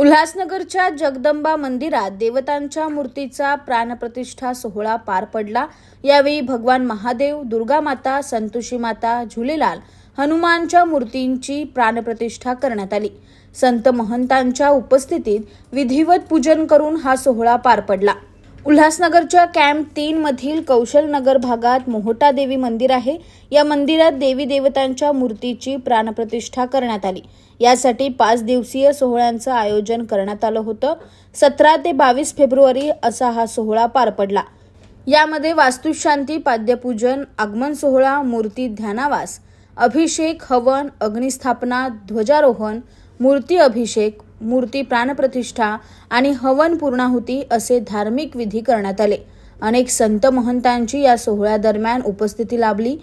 उल्हासनगरच्या जगदंबा मंदिरात देवतांच्या मूर्तीचा प्राणप्रतिष्ठा सोहळा पार पडला. यावेळी भगवान महादेव दुर्गा माता संतोषी माता झुलेलाल हनुमानच्या मूर्तींची प्राणप्रतिष्ठा करण्यात आली. संत महंतांच्या उपस्थितीत विधिवत पूजन करून हा सोहळा पार पडला. उल्हासनगरच्या कॅम्प तीन मधील कौशलनगर भागात मोहटा देवी मंदिर आहे. या मंदिरात देवी देवतांच्या मूर्तीची प्राणप्रतिष्ठा करण्यात आली. यासाठी पाच दिवसीय सोहळ्यांचं आयोजन करण्यात आलं होतं. सतरा ते बावीस फेब्रुवारी असा हा सोहळा पार पडला. यामध्ये वास्तुशांती पाद्यपूजन आगमन सोहळा मूर्ती ध्यानावास अभिषेक हवन अग्निस्थापना ध्वजारोहण मूर्ती अभिषेक मूर्ती प्राणप्रतिष्ठा आणि हवन पूर्णाहुती असे धार्मिक विधी करण्यात आले. अनेक संत महंतांची या सोहळ्यादरम्यान उपस्थिती लाभली.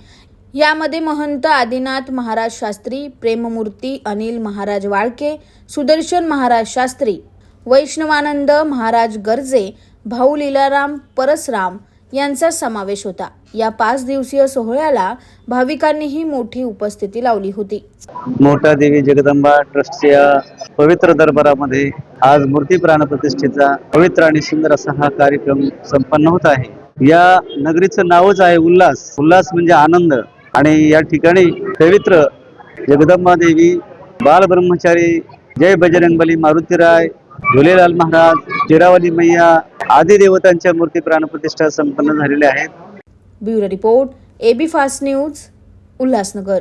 यामध्ये महंत आदिनाथ महाराज शास्त्री प्रेममूर्ती अनिल महाराज वाळके सुदर्शन महाराज शास्त्री वैष्णवानंद महाराज गर्जे भाऊ लीलाराम परसराम यांचा समावेश होता. या पाच दिवसीय सोहळ्याला भाविकांनीही मोठी उपस्थिती लावली होती. मोठा देवी जगदंबा ट्रस्टच्या पवित्र दरबारामध्ये आज मूर्ती प्राणप्रतिष्ठेचा पवित्र आणि सुंदर असा हा कार्यक्रम संपन्न होत आहे. या नगरीचं नावच आहे उल्हास उल्हास म्हणजे आनंद आणि या ठिकाणी पवित्र जगदंबा देवी बाल ब्रह्मचारी जय बजरंगबली मारुतीराय झुलेलाल महाराज चिरावली मैया आदिदेवतांच्या मूर्ती प्राणप्रतिष्ठा संपन्न झालेल्या आहेत. Bureau report AB fast news Ulhasnagar.